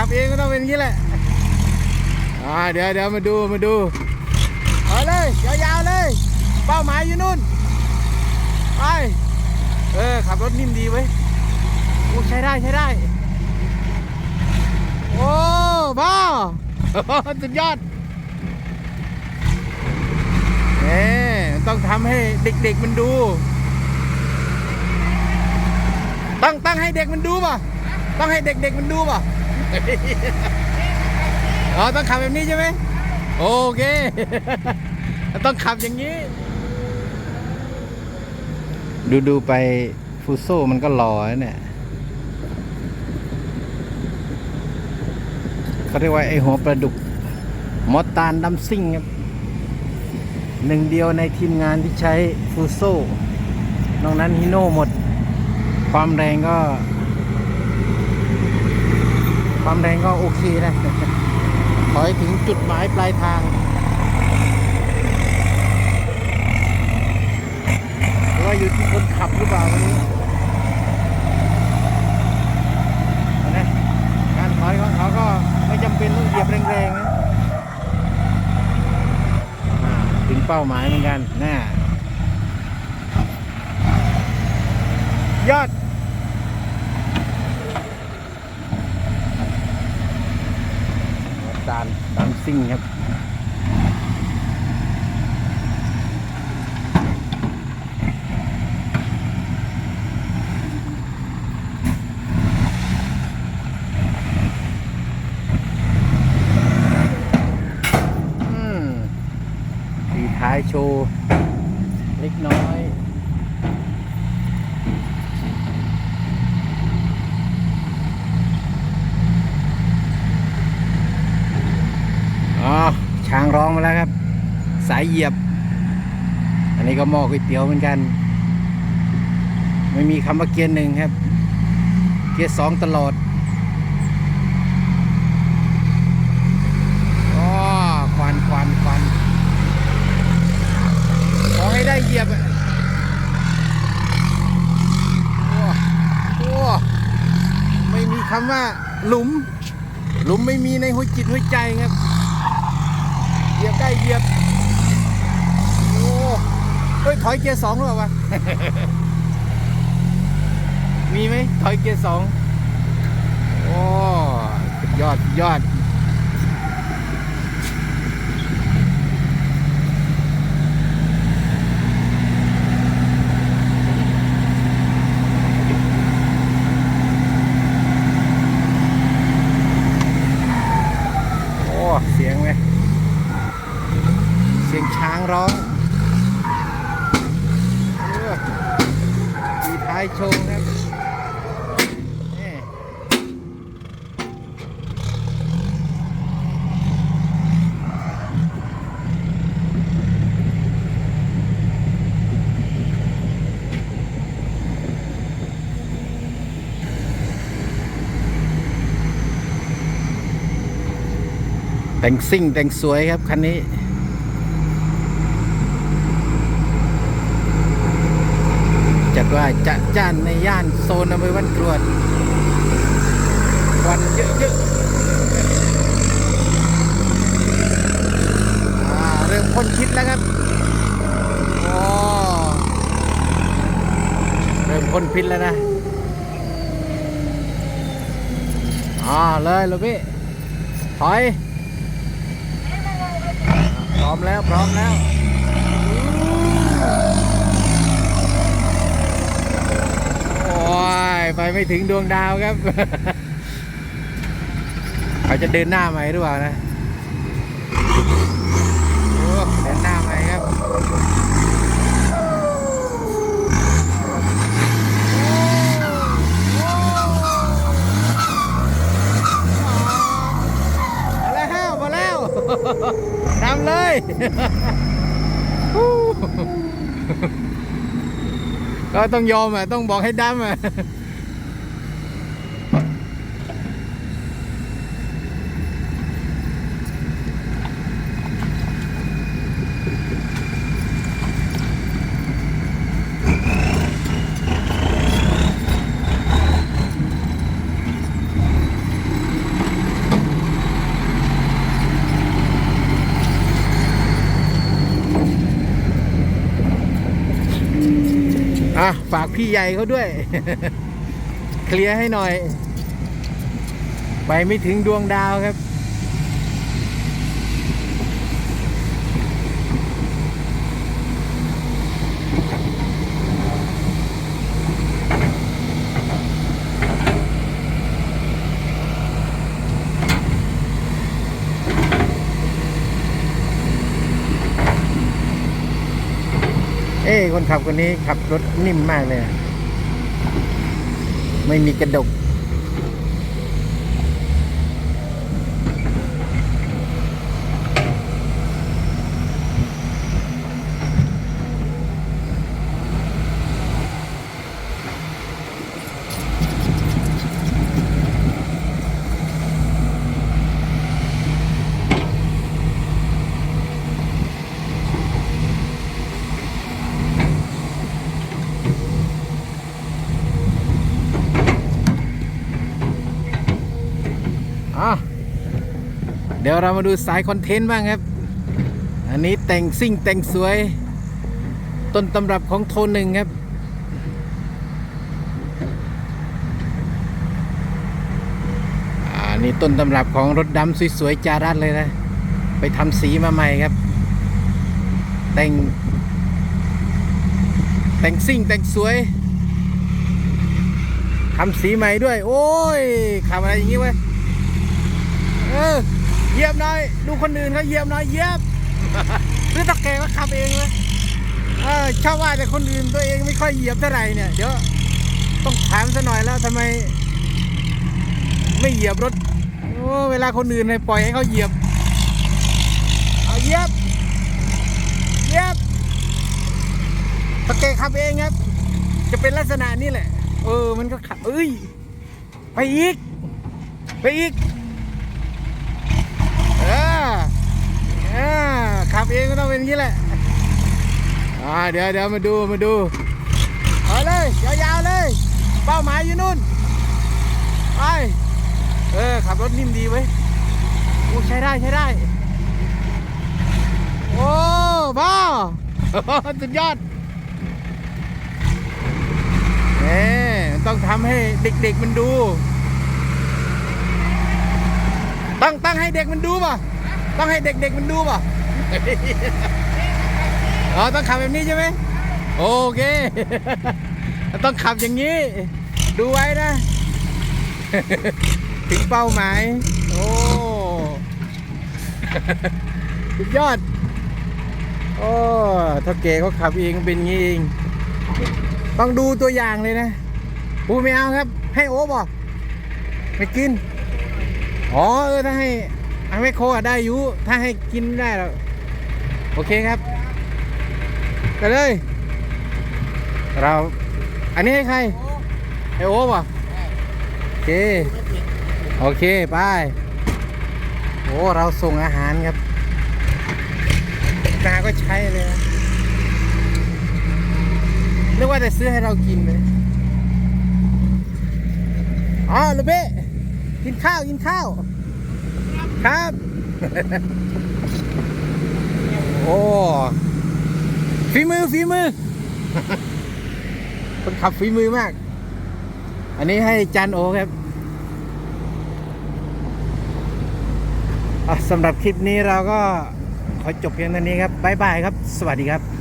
ขับเองก็ต้องเป็นอย่างนี้แหละอ่าเดี๋ยวเดี๋ยวมาดูมาดูเอาเลยยาวๆเลย เป้าหมายอยู่นู่นไปเออขับรถนิ่มดีเว้โอ้ใช้ได้ใช้ได้ โอ้บ้าสุดยอดเอ๊ต้องทำให้เด็กๆมันดู ตั้งตั้งให้เด็กมันดูป่ะ ต้องให้เด็กๆมันดูป่ะ อ๋อต้องขับแบบนี้ใช่ไหมโอเค ต้องขับอย่างนี้ ดูดูไปฟูโซมันก็รอเนี่ยเขาเรียกว่าไอหัวปลาดุก มอตานดัมซิ่งครับ หนึ่งเดียวในทีมงานที่ใช้ฟูโซนอกนั้นฮิโน่หมด ความแรงก็ ความแรงก็โอเคนะขอให้ถึงจุดหมายปลายทางหรือว่าอยู่ที่คนขับหรือเปล่าวันนี้นะการถอยของเขาก็ไม่จำเป็นต้องเหยียบแรงๆนะถึงเป้าหมายเหมือนกันนะยอด จานตาม ซิ่งครับอืมสีท้ายโชว์ เล็กน้อย อ๋อช้างร้องมาแล้วครับ สายเหยียบ อันนี้ก็หม้อก๋วยเตี๋ยวเหมือนกัน ไม่มีคำว่าเกียร์หนึ่งครับ เกียร์สองตลอดอ๋อควันควันควันขอให้ได้เหยียบอะโอ้โอ้ไม่มีคำว่าหลุม หลุมไม่มีในหัวจิตหัวใจครับ เหยียบได้เหยียบ โอ้เฮ้ยถอยเกียร์สองหรือเปล่าวะ มีไหมถอยเกียร์สองโอ้ยอดยอด โอ้ เสียงไหม เสียงช้างร้องเออมีท้ายโชว์ครับนี่แต่งซิ่งแต่งสวยครับคันนี้ จัดว่าจะจ้านในย่านโซนอำเภอบ้านกรวดควันเยอะๆอ่าเริ่มพ่นพิษแล้วครับโอ้เริ่มพ่นพิษแล้วนะอ่าเลยลูกพี่ถอยพร้อมแล้ว พร้อมแล้ว โอ้ ยไปไม่ถึงดวงดาวครับเขาจะเดินหน้าไหมหรือเปล่านะเดินหน้าไหมครับมาแล้วมาแล้วทำเลย ก็ต้องยอมอะต้องบอกให้ดำอะ อะ ฝากพี่ใหญ่เขาด้วย เคลียร์ให้หน่อย ไปไม่ถึงดวงดาวครับ คนขับคนนี้ขับรถนิ่มมากเลย ไม่มีกระดก อะ เดี๋ยวเรามาดูสายคอนเทนต์บ้างครับ อันนี้แต่งซิ่งแต่งสวย ต้นตำรับของโทนหนึ่งครับอ่านี่ต้นตำรับของรถดำสวยๆจารัดเลยนะ ไปทำสีมาใหม่ครับ แต่ง แต่งซิ่งแต่งสวยทำสีใหม่ด้วย โอ้ยขับอะไรอย่างงี้วะเออ เหยียบหน่อย ดูคนอื่นเขาเหยียบหน่อยเหยียบหรือตะแกก็ขับเองเลยเออชอบว่าแต่คนอื่นตัวเองไม่ค่อยเหยียบเท่าไหร่เนี่ยเดี๋ยวต้องถามซะหน่อยแล้วทำไม ไม่เหยียบรถโอ้เวลาคนอื่นให้ปล่อยให้เขาเหยียบเอาเหยียบเหยียบตะแกขับเองครับ จะเป็นลักษณะนี้แหละ เออมันก็ขับเอ้ยไปอีก ไปอีก เออเออขับเองก็ต้องเป็นอย่างนี้แหละอ่าเดี๋ยวเดี๋ยวมาดูมาดูเอาเลยยาวๆเลย เป้าหมายอยู่นู่นไปเออขับรถนิ่มดีเว้ยโอ้ใช้ได้ใช้ได้ โอ้บ้าสุดยอดเน่ต้องทำให้เด็กๆมันดู ตั้งตั้งให้เด็กมันดูป่ะ ต้องให้เด็กๆมันดูป่ะอ๋อต้องขับแบบนี้ใช่ไหมโอเค ต้องขับอย่างนี้ ดูไว้นะ ถึงเป้าหมาย โอ้สุดยอด โอ้ถ้าเก๋เขาขับเองเป็นอย่างนี้เอง ต้องดูตัวอย่างเลยนะปูไม่เอาครับ ให้โอ้บอกไม่กิน อ๋อเออถ้าให้ ให้ไม่โคอะได้อยู่ถ้าให้กินได้แล้วโอเคครับไปเลย เราอันนี้ให้ใครให้โอป่ะโอเคโอเคไปโอ้เราส่งอาหารครับนาก็ใช้เลยนะเรียกว่าแต่ซื้อให้เรากินเลยอ๋อลูเบ้กินข้าว กินข้าว ครับ โอ้ฝีมือฝีมือ คนขับฝีมือมาก อันนี้ให้จันโอครับสำหรับคลิปนี้เราก็ขอจบเพียงเท่านี้ครับ บ๊ายบายครับ สวัสดีครับ